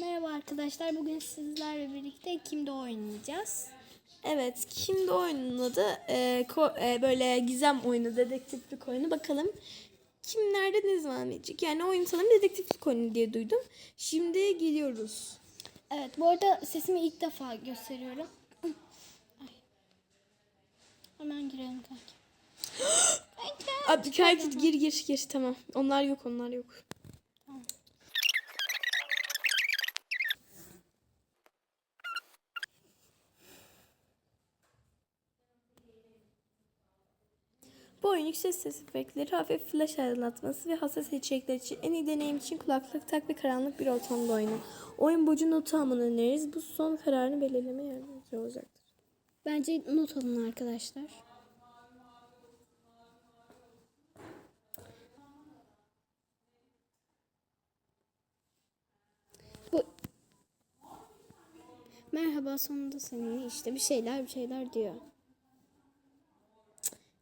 Merhaba arkadaşlar. Bugün sizlerle birlikte kimde oynayacağız? Evet, kimde oyunun adı? Ee, e, böyle gizem oyunu, dedektiflik oyunu. Bakalım kim nerede ne zaman gelecek? Yani oyun sanırım dedektiflik oyunu diye duydum. Şimdi gidiyoruz. Evet, bu arada sesimi ilk defa gösteriyorum. Ay. Hemen girelim kanki. Kanki gir gir gir tamam. Onlar yok onlar yok. Bu oyun yüksek ses efektleri, hafif flash aydınlatması ve hassas içerikler için en iyi deneyim için kulaklık tak ve karanlık bir ortamda oyna. Oyun boyunca notu almanı öneririz. Bu son kararını belirlemeye yardımcı olacaktır. Bence not alın arkadaşlar. Bu Merhaba sonunda seninle işte bir şeyler bir şeyler diyor.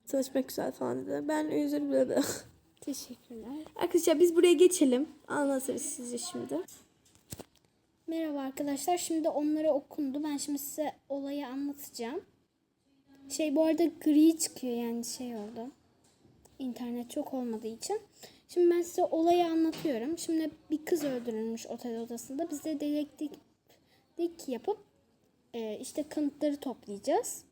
Tanışmak güzel falan dedi. Ben özür dilerim. Teşekkürler. Arkadaşlar biz buraya geçelim. Anlatırız size şimdi. Merhaba arkadaşlar. Şimdi onları okundu. Ben şimdi size olayı anlatacağım. Şey bu arada gri çıkıyor yani şey oldu. İnternet çok olmadığı için. Şimdi ben size olayı anlatıyorum. Şimdi bir kız öldürülmüş otel odasında. Biz de dedektiflik yapıp e, işte kanıtları toplayacağız.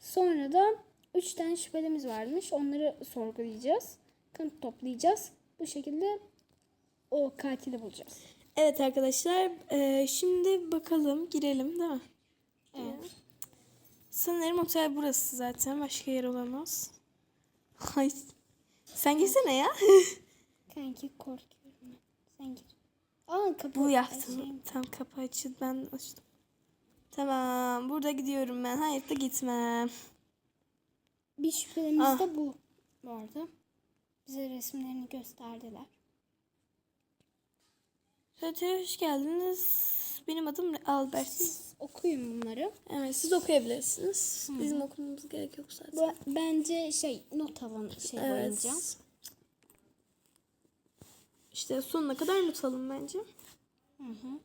Sonra da üç tane şüphelimiz varmış. Onları sorgulayacağız. Kanıt toplayacağız. Bu şekilde o katili bulacağız. Evet arkadaşlar e, şimdi bakalım girelim değil mi? Evet. Sanırım otel burası zaten. Başka yer olamaz. Ay. Sen girsene ya. Kanki korkuyorum. Sen gir. Aa kapı. Bu yaptım. Tam kapı açıldı. Ben açtım. Tamam. Burada gidiyorum ben. Hayatta gitmem. Bir şüphelimiz Ah. de bu. Arada. Bize resimlerini gösterdiler. Otele hoş geldiniz. Benim adım Albert. Siz okuyun bunları. Evet siz okuyabilirsiniz. Bizim okumamız gerek yok zaten. Bu, bence şey not alın şey boyunca. İşte sonuna kadar unutalım bence. Hı hı.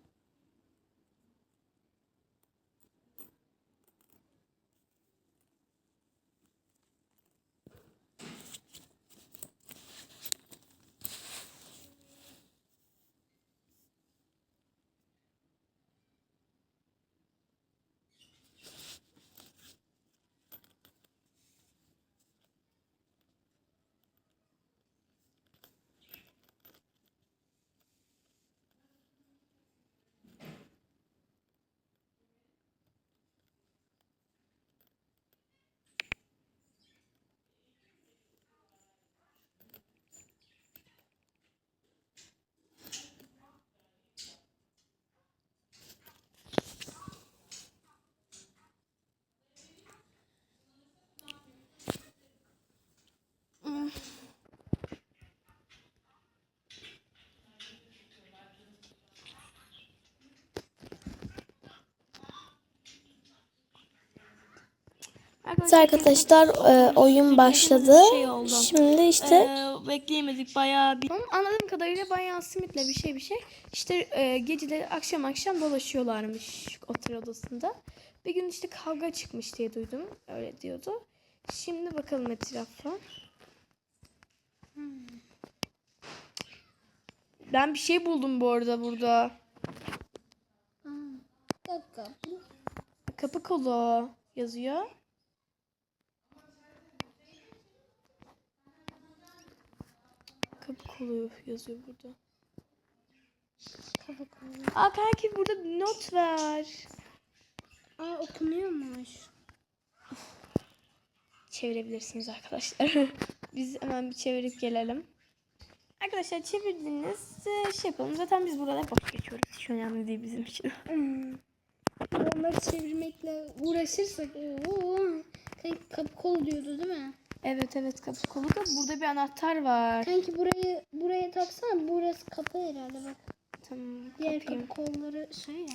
Evet arkadaşlar e, oyun başladı. Şey. Şimdi işte Ee, bekleyemedik bayağı bir. Anladığım kadarıyla bayağı simitle bir şey bir şey. İşte e, geceleri akşam akşam dolaşıyorlarmış otel odasında. Bir gün işte kavga çıkmış diye duydum. Öyle diyordu. Şimdi bakalım etrafa. Ben bir şey buldum bu arada burada. Dakika. Kapı kolu yazıyor. Kapı kolu yazıyor burada. Kafa kolu. Aa kanki burada not var. Aa okunuyormuş. Çevirebilirsiniz arkadaşlar. biz hemen bir çevirip gelelim. Arkadaşlar çevirdiniz. Ee, Şey yapalım. Zaten biz burada boş geçiyoruz. Hiç önemli değil bizim için. Hmm. Onları çevirmekle uğraşırsak ooo. Kanki kapı kolu diyordu değil mi? Evet evet kapı kolu da burada bir anahtar var. Kanki burayı buraya taksana. Burası kapı herhalde bak. Tamam. Diğer kapayım. kapı kolları şey ya.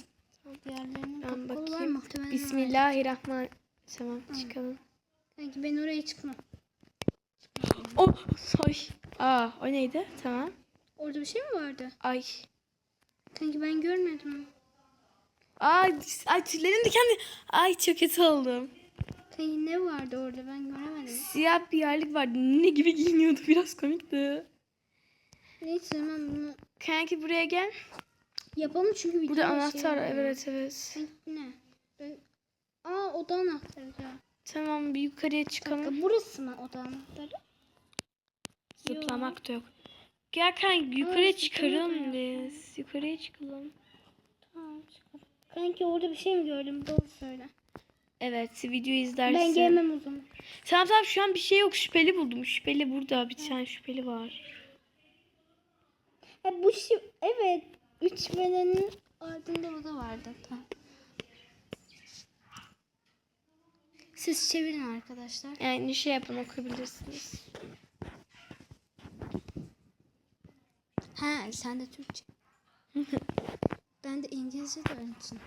Diğerlerinin Ben kapı kolu var bakayım. muhtemelen. Bismillahirrahmanirrahim. Tamam çıkalım. Kanki ben oraya çıkmam. Oh, ay. Aa, o neydi? Tamam. Orada bir şey mi vardı? Ay. Kanki ben görmedim. Ay, ay tüylerim dikenli. Ay çok kötü oldum. Kanki ne vardı orada ben göremedim. Siyah bir yerlik vardı. Ne gibi giyiniyordu. Biraz komikti. Neyse hemen bunu Kanki buraya gel. yapalım çünkü bir Burada tane anahtar. şey evet evet. Ne? Ben... Aa oda anahtarı ya. Tamam bir yukarıya çıkalım. dakika, burası mı oda anahtarı? Zıplamak da yok. Gel kanki yukarıya Aa, çıkaralım yok. biz. Yukarıya çıkalım. Tamam çıkalım. Kanki orada bir şey mi gördüm? Doğru söyle. Evet videoyu izlersin. Ben gelmem o zaman. Tamam tamam şu an bir şey yok. Şüpheli buldum. Şüpheli burada. Bir tane şüpheli var. Ha, bu şey evet. Üç belenin ardında oda vardı. Tamam. Siz çevirin arkadaşlar. Yani şey yapın okuyabilirsiniz. Ha sen de Türkçe. ben de İngilizce de öğrensin.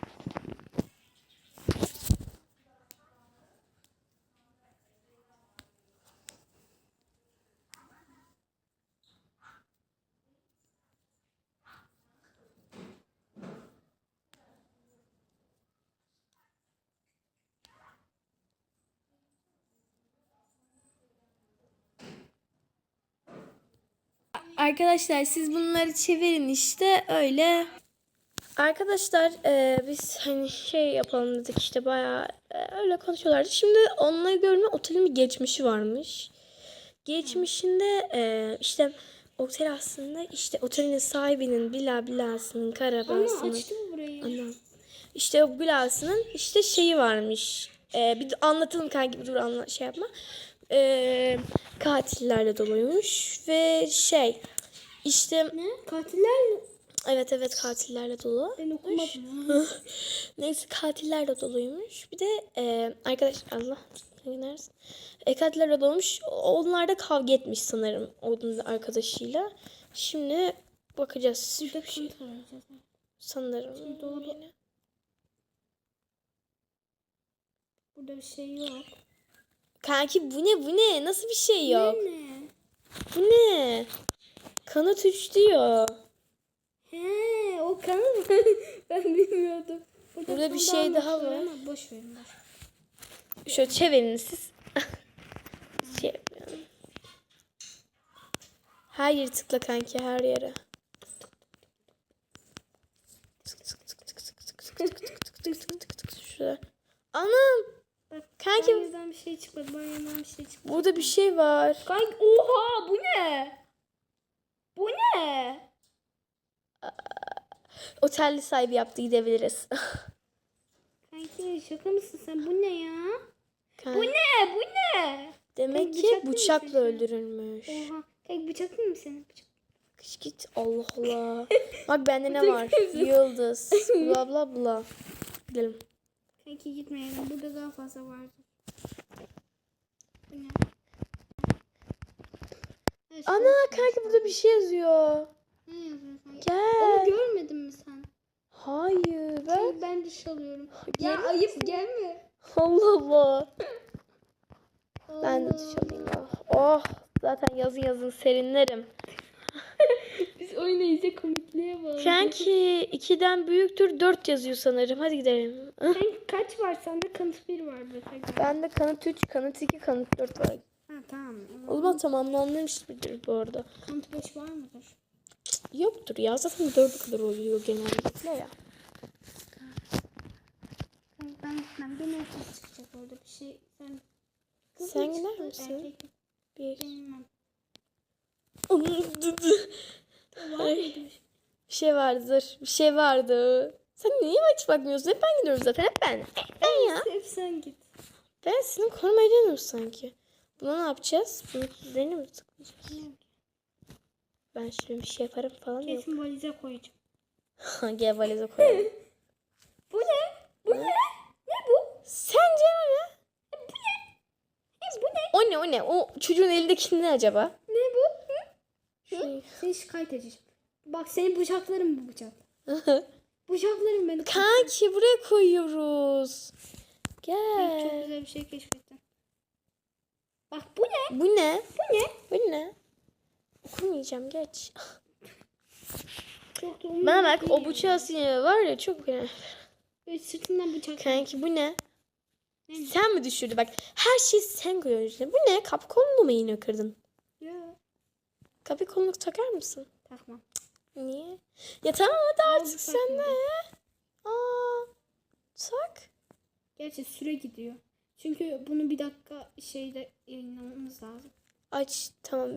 Arkadaşlar siz bunları çevirin işte öyle. Arkadaşlar e, biz hani şey yapalım dedik işte bayağı e, öyle konuşuyorlardı. Şimdi onunla görme otelin bir geçmişi varmış. Geçmişinde e, işte otel aslında işte otelin sahibinin bila bilasının karabasının. açtı mı burayı? Anam. İşte o bilasının işte şeyi varmış. E, bir anlatalım kanki bir dur anla, şey yapma. E, katillerle doluymuş ve şey işte Ne? Katiller mi? Evet evet katillerle dolu. Ben okumadım. Neyse katillerle doluymuş. Bir de e, arkadaş Allah gidersin. E, katillerle dolmuş. Onlar da kavga etmiş sanırım onun da arkadaşıyla. Şimdi bakacağız. Burada Şey, sanırım. Doğru. Yine. Burada bir şey yok. Kanki bu ne bu ne? Nasıl bir şey yok? Ne, ne? Bu ne? Kanat 3 diyor. He o kanat ben bilmiyordum. Burada, Burada bir şey daha var. Ama boş verin. Boş. Şöyle çevirin siz. Çevirin. Her yeri tıkla kanki her yere. Anam. Kanki- banyodan bir şey çıkmadı. Banyodan bir şey çıkmadı. burada bir şey var. Kanki oha bu ne? Bu ne? Otelli sahibi yaptı gidebiliriz. Kanki şaka mısın sen? Bu ne ya? Kanki, Bu ne? Bu ne? Demek Kanki, ki bıçakla öldürülmüş. Oha. Kanki bıçaklı mı senin? Bıçak. Kış git Allah Allah. Bak bende ne var? Yıldız. Bla bla bla. Gidelim. Kanki gitmeyelim. Burada daha fazla vardı. Bu ne? Ha, şu- Ana kanki burada bir şey yazıyor. Ne yazıyor kanki? Gel. Onu görmedin mi sen? Hayır ben. Kanki ben duş alıyorum. Ya Gelir ayıp gelme. Allah Allah. Ben de duş alayım. Oh. oh. Zaten yazın yazın serinlerim. Biz oynayınca komikliğe bağlı. Kanki 2'den büyüktür 4 yazıyor sanırım. Hadi gidelim. Kanki kaç var sende? Kanıt bir var mesela. Bende kanıt 3, kanıt 2, kanıt 4 var. Ha tamam. O zaman tamamlanmıştır bu arada. Kanıt 5 var mıdır? Yoktur ya. Zaten 4'e kadar oluyor genellikle ya. Ben gitmem. Benim erkek çıkacak orada bir şey. Sen Kız Sen mı gider çıktı, misin? Erkek? Bir. Bilmem. Bir şey? Vardır. Bir şey vardı. Sen niye maç bakmıyorsun? Hep ben gidiyorum zaten. Hep ben. Hep ben ya. Hep sen git. Ben seni korumayı deniyorum sanki. Buna ne yapacağız? Bunu üzerine mi tıklayacağız? Ben şöyle bir şey yaparım falan yok. Kesin valize koyacağım. Gel valize koyalım. Bu ne? Bu ne? Ne bu? Sence ne? Bu ne? O ne o ne? O çocuğun elindeki ne acaba? Ne bu? Hı? Seni şikayet edeceğim. Bak seni bıçaklarım bu bıçak. Bıçaklarım beni. Kanki buraya koyuyoruz. Çok Gel. güzel bir şey keşfettim. Bak bu ne? Bu ne? Bu ne? Bu ne? Okumayacağım geç. Çok Bana bak o bıçağı siniri var ya çok önemli. Böyle sırtından bıçak. Kanki bu ne? Ne? Sen mi düşürdün? Bak her şeyi sen koyuyorsun. Bu ne? Kapı kolunu mu yine kırdın? Kapı kolunu takar mısın? Takmam. Niye? Ya tamam hadi artık sen de. Aa, tak. Gerçi süre gidiyor. Çünkü bunu bir dakika şeyde yayınlamamız lazım. Aç tamam.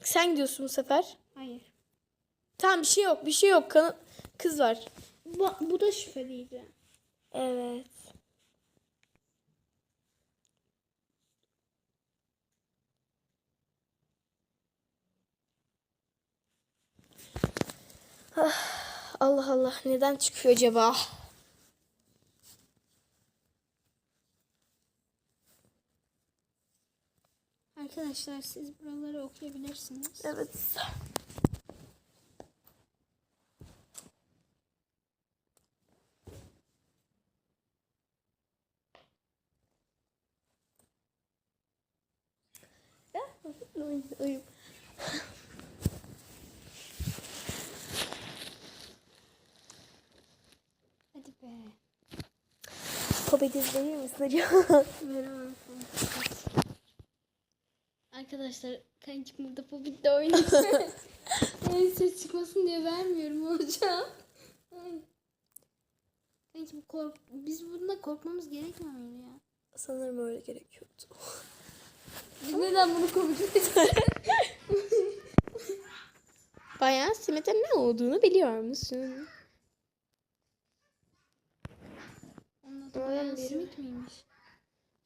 Sen gidiyorsun bu sefer. Hayır. Tamam bir şey yok bir şey yok. Kız var. Bu, bu da şüpheliydi. Evet. Allah Allah neden çıkıyor acaba? Arkadaşlar siz buraları okuyabilirsiniz. Evet. Uyum. Hadi be. Hobbit izlenir misin acaba? Arkadaşlar kankim burada Hobbit'te oynuyor. yani ses çıkmasın diye vermiyorum hocam. Ay. Kankim kork biz bunda korkmamız gerekmiyor muydu ya? Sanırım öyle gerekiyordu. Biz neden bunu konuşuyoruz? Bayağı simite ne olduğunu biliyor musun? Onun adı Öyle Bayan? Smith miymiş?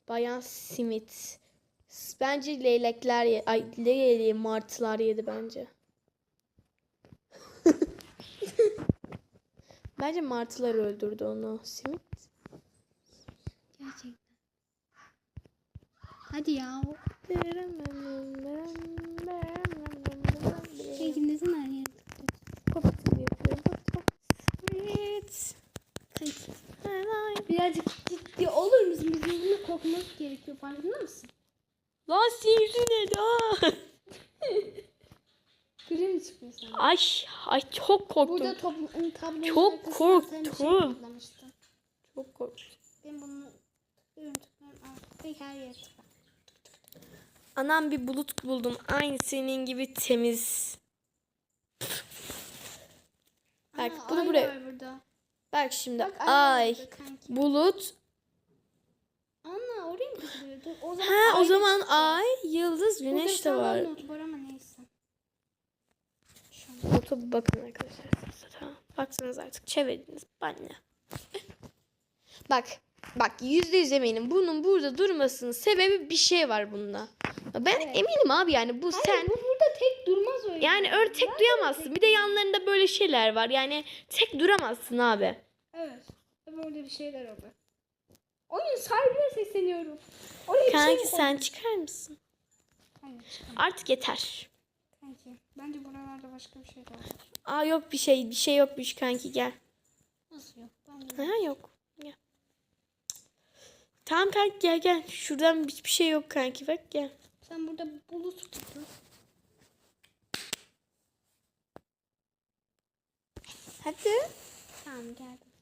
Bayan simit. Bence leylekler ye ay leylek martılar yedi bence. bence martılar öldürdü onu. Simit. Gerçekten. Hadi ya. Her yere Evet. Kankim. Birazcık ciddi olur musun? Bizim bununla korkmamız gerekiyor. Farkında mısın? Lan sihirli ne lan? Gri mi çıkıyor sana? Ay, ay çok korktum. Burada toplum tablonun Çok şey korktum. Çok korktum. Ben bunu her yere tıkla. Anam bir bulut buldum. Aynı senin gibi temiz. Bak bunu ay buraya. burada. Bak şimdi Bak ay. bulut. Ana oraya mı tıklıyordu? O zaman Ha o zaman ay, yıldız, güneş de var. var ama neyse. Nota bir bakın arkadaşlar. Baksanız artık çevirdiniz. Ne? Bak. Bak yüzde yüz eminim. Bunun burada durmasının sebebi bir şey var bunda. Ben Evet. eminim abi yani bu sen Bu burada tek durmaz öyle. yani öyle tek duyamazsın. Bir de yanlarında böyle şeyler var. Yani tek duramazsın abi. Evet. Böyle bir şeyler oldu. Oyun sahibine sesleniyorum. Oraya şey Kanki mi sen çıkar mısın? Hayır. Artık yeter. Kanki. Bence buralarda başka bir şey var. Aa yok bir şey. Bir şey yokmuş kanki gel. Nasıl yok? Ben de Ha yok. Tamam kanki gel gel. Şuradan hiçbir şey yok kanki bak gel. Sen burada bulut tutun. Hadi. Tamam geldim.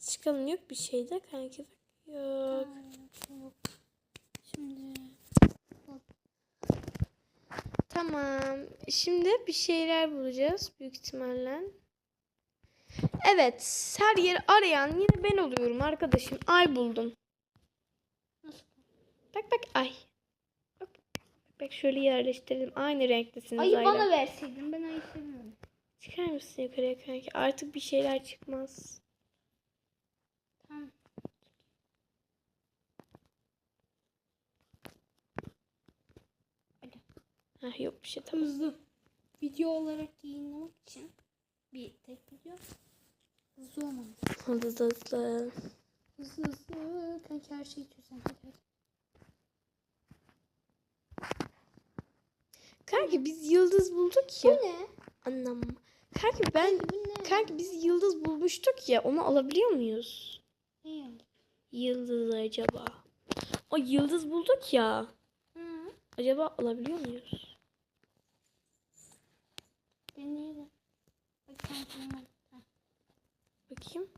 Çıkalım yok bir şey de kanki bak. Yok. Aa, yok. Şimdi Tamam. Şimdi bir şeyler bulacağız büyük ihtimalle. Evet. Her yeri arayan yine ben oluyorum arkadaşım. Ay buldum. Bak bak ay. Bak, bak şöyle yerleştirdim. Aynı renktesiniz ayı aynen. bana verseydin ben ayı seviyorum. Çıkar mısın yukarıya kanki? Artık bir şeyler çıkmaz. Tamam. Heh, yok bir şey tamam. Hızlı. Video olarak yayınlamak için bir tek video. Hızlı olmamız. Hızlı hızlı. Hızlı hızlı. Kanki her şeyi çözen. Hadi hadi. Kanki biz yıldız bulduk ya. ne? Anlam. Kanki ben Bu ne? kanki biz yıldız bulmuştuk ya. Onu alabiliyor muyuz? Ne? Yıldız acaba. O yıldız bulduk ya. Hı. Acaba alabiliyor muyuz? Deneyelim. Bakayım.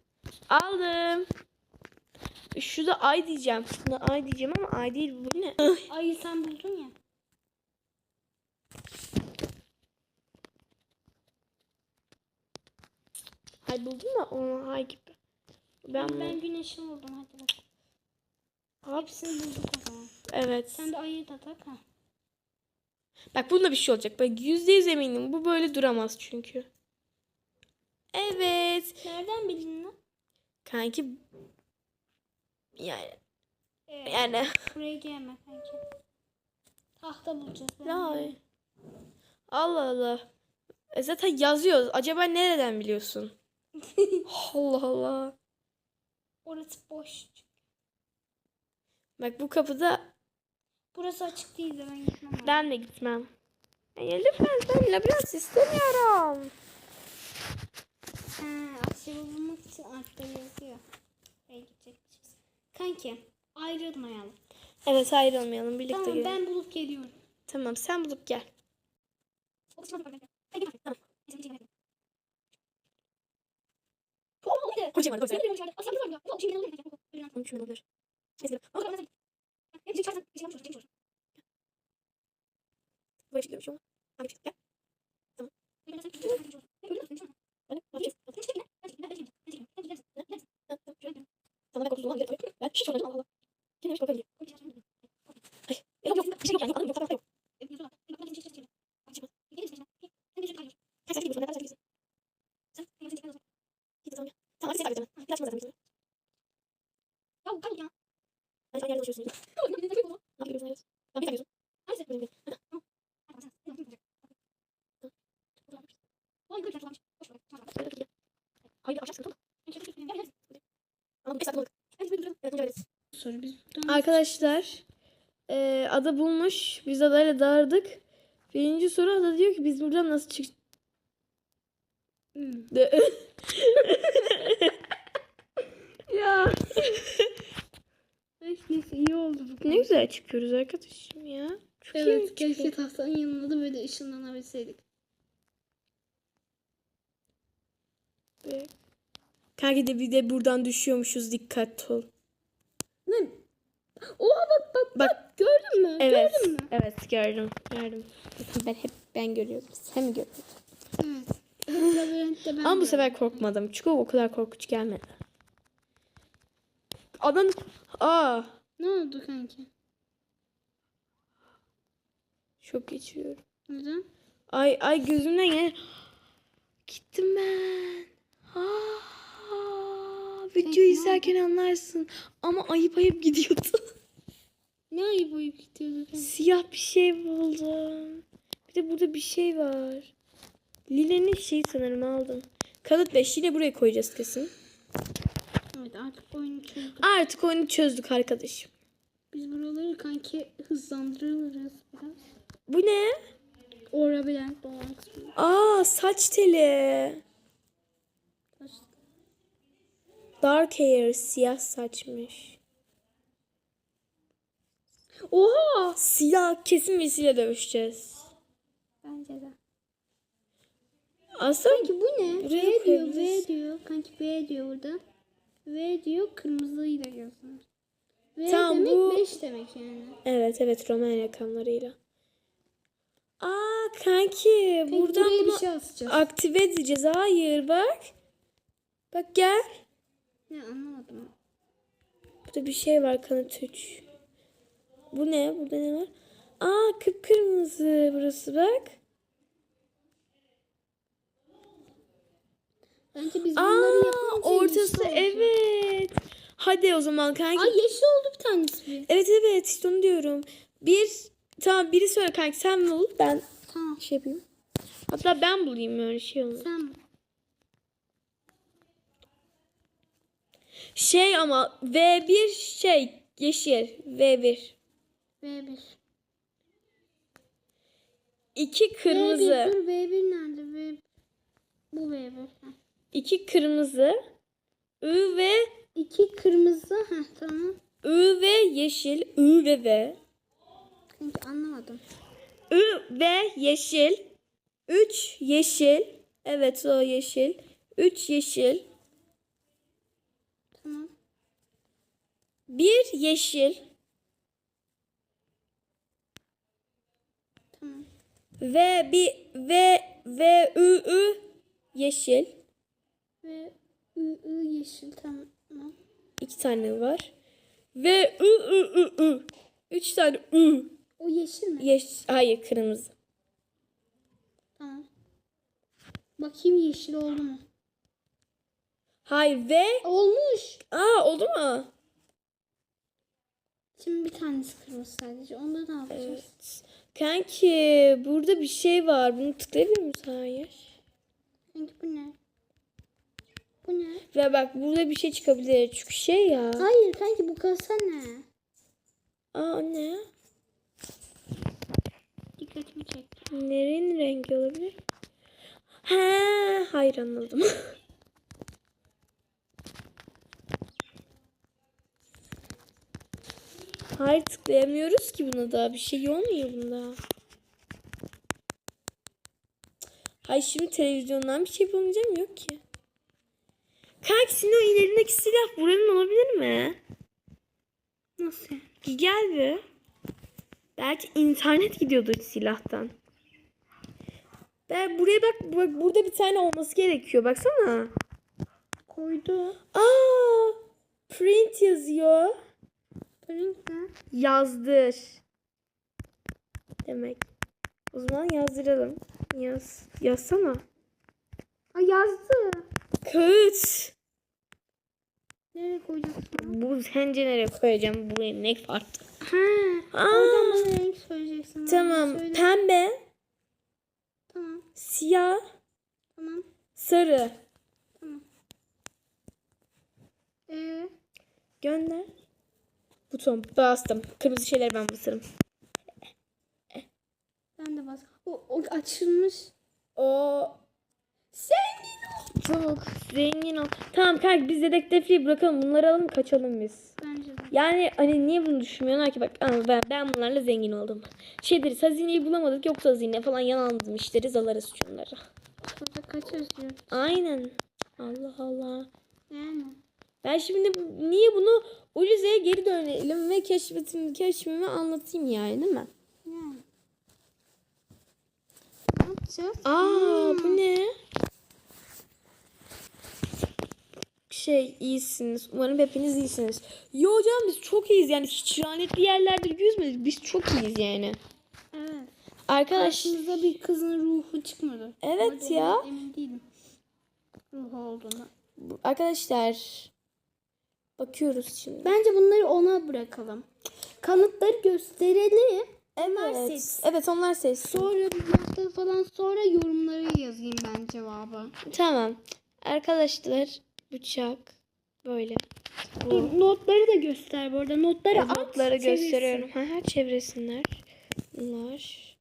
Aldım. Şu da ay diyeceğim. Şuna ay diyeceğim ama ay değil bu ne? Ayı sen buldun ya. Ay buldum da ona ay gibi. Ben, Ben, ben güneşi buldum hadi bak. Hop. Hepsini bulduk o zaman. Evet. Sen de ayıyı da tak ha. Bak bunda bir şey olacak. Bak yüzde yüz eminim. Bu böyle duramaz çünkü. Evet. Nereden bildin lan? Kanki yani Ee, yani Buraya gelme kanki. Tahta bulacağız. Ben Ay. Allah Allah. E zaten yazıyor. Acaba nereden biliyorsun? Allah Allah. Orası boş. Bak bu kapıda Burası açık değildi ben gitmem. lazım. ben de gitmem. Ya lütfen ben labirent istemiyorum. Ha, aşağı bulmak için altta yazıyor. Buraya gidecekmişiz. Kanki ayrılmayalım. Evet ayrılmayalım. Birlikte Tamam gidelim. ben bulup geliyorum. Tamam sen bulup gel. Konuşayım hadi, Konuşmayalım, dur. Neyse, Böyle bir şey diyormuş ama. Abi çık, gel. Tamam. Hadi, hadi, çık. Sana ne korkusu olan geri Ben hiç sormadım Allah Allah. Kendime hiç korkabilirim. Ay, yok yok bir şey yok yani. Yok, yok, yok. Kaç saat gidiyorsun? Kaç saat gidiyorsun? Sen? Git o zaman gel. Tamam hadi seni takip edeceğim. ben. Biraz sonra zaten bizim. Hadi sen yerde dolaşıyorsun. Ne yapıyorsun? Evet. Tamam bir takıyorsun. Benim benim. Söyle bakayım. Hayır akşam sıkıntı oldu. Ama bu beş saat oldu. Evet önce öyle. Sonra biz Arkadaşlar e, ada bulmuş. Biz adayla dağırdık. Birinci soru ada diyor ki biz buradan nasıl çık... Ya neyse iyi oldu bu. ne güzel çıkıyoruz arkadaşım ya. Çok Evet keşke tahtanın yanında da böyle ışınlanabilseydik. Kanki de bir de buradan düşüyormuşuz dikkatli ol. Oha bak bak Bak gördün mü? evet. Gördün mü? Evet gördüm. Gördüm. Ben hep ben görüyorum. Sen mi gördün? Evet. Ama bu sefer korkmadım. Çünkü o kadar korkunç gelmedi. Adam aa Ne oldu kanki? şok geçiriyorum. Neden? Ay ay gözümden gel. Gittim ben. Aa, video izlerken anlarsın. Ama ayıp ayıp gidiyordu. Ne ayıp ayıp gidiyordu? Siyah bir şey buldum. Bir de burada bir şey var. Lile'nin şeyi sanırım aldım. Kanıt 5 yine buraya koyacağız kesin. Evet artık oyunu çözdük. Artık oyunu çözdük arkadaşım. Biz buraları kanki hızlandırırız biraz. Bu ne? O labirent olan kısmı. Aa saç teli. Dark hair siyah saçmış. Oha! Siyah kesin birisiyle dövüşeceğiz. Bence de. Aslında Kanki bu ne? Buraya V diyor, V diyor. Kanki V diyor burada. V diyor, kırmızıyla yazılır. V Tamam, demek bu- 5 demek yani. evet evet Roman rakamlarıyla. Aa kanki Kanki buradan buraya bunu bir şey asacağız. aktive edeceğiz. Hayır bak. Bak gel. Ne anlamadım. Burada bir şey var kanıt 3. Bu ne? Burada ne var? Aa kıpkırmızı burası bak. Bence biz bunları yapınca ortası evet. Hadi o zaman kanki. Ay yeşil oldu bir tanesi. Evet evet işte onu diyorum. Bir tamam biri söyle kanki sen bul ben Tamam. şey yapayım. Hatta ben bulayım öyle şey olmaz. Sen Şey ama V1 şey yeşil V1. V1. 2 kırmızı. V1 dur V1 nerede? V... Bu V1. Heh. 2 kırmızı. Ü ve İki kırmızı. Heh tamam. Ü ve yeşil. Ü ve V. Kanki anlamadım. Ü ve yeşil. 3 yeşil. Evet o yeşil. 3 yeşil. Tamam. 1 yeşil. Tamam. Ve bir ve ve ü ü yeşil. Ve ı, ı yeşil tamam. İki tane var. Ve ü ü ü ü. Üç tane ü. O yeşil mi? Yeş hayır kırmızı. Tamam. Bakayım yeşil oldu mu? Hayır ve Olmuş. aa oldu mu? Şimdi bir tanesi kırmızı sadece. Onda ne yapacağız? Evet. Kanki burada bir şey var. Bunu tıklayabilir misin? Hayır. Kanki bu ne? Bu ne? Ve bak burada bir şey çıkabilir. Çünkü şey ya. Hayır kanki bu kasa ne? Aa ne? Dikkatimi çekti. Nerenin rengi olabilir? Ha, hayır anladım. hayır tıklayamıyoruz ki buna da. Bir şey olmuyor bunda. Hayır şimdi televizyondan bir şey yapamayacağım yok ki. Kanki senin o ilerindeki silah buranın olabilir mi? Nasıl? Gel bir. Belki internet gidiyordur silahtan. Ben buraya bak, bak burada bir tane olması gerekiyor. Baksana. Koydu. Aa! Print yazıyor. Yazdır. Demek. O zaman yazdıralım. Yaz. Yazsana. Ha yazdı. Kağıt. Nereye koyacaksın? Bu sence nereye koyacağım? Buraya ne farklı? Ha. Aa, Oradan bana renk söyleyeceksin. tamam. Söyle. Pembe, Tamam. siyah, Tamam. sarı. Ee, Gönder. Buton bastım. Kırmızı şeyler ben basarım. ben de bas. O, o açılmış. O zengin ol. Çok zengin ol. Tamam kanka biz dedektifliği bırakalım. Bunları alalım kaçalım biz. Bence de. Yani hani niye bunu düşünmüyorlar ki? Bak ben, ben bunlarla zengin oldum. Şey deriz hazineyi bulamadık yoksa hazine falan yalandım işleriz alırız şunları. Burada kaç yazıyor? Aynen. Allah Allah. Yani. Ben şimdi niye bunu Ulize'ye geri dönelim ve keşfetim, keşfimi anlatayım yani değil mi? Yani. Ne yapacağız? Aa bu ne? Şey iyisiniz. Umarım hepiniz iyisiniz. Yo hocam biz çok iyiyiz yani hiç lanetli yerlerde yüzmedik. Biz çok iyiyiz yani. Evet. Arkadaş Karşımıza bir kızın ruhu çıkmadı. Evet Orada ya. Emin değilim. Ruhu olduğunu. arkadaşlar bakıyoruz şimdi. Bence bunları ona bırakalım. Kanıtları gösterelim. Onlar Evet. seçsin. Evet onlar seçsin. Sonra bir hafta falan sonra yorumları yazayım ben cevabı. Tamam. Arkadaşlar bıçak böyle. Dur notları da göster bu arada. Notları Evet, at. notları çevirsin. gösteriyorum. Ha ha çevresinler. Bunlar.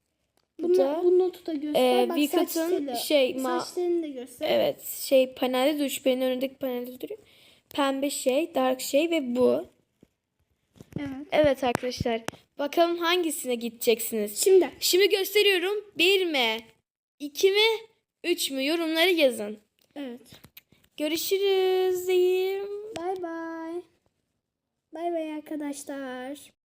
Bu da bu notu da göster. e, Bak saçları. şey ma Saçlarını da göster. evet şey panelde duruyor. Şüphenin önündeki panelde duruyor. Pembe şey, dark şey ve bu. Evet. Evet arkadaşlar. Bakalım hangisine gideceksiniz? Şimdi Şimdi gösteriyorum. Bir mi? iki mi? Üç mü? Yorumları yazın. evet. Görüşürüz diyeyim. Bay bay. Bay bay arkadaşlar.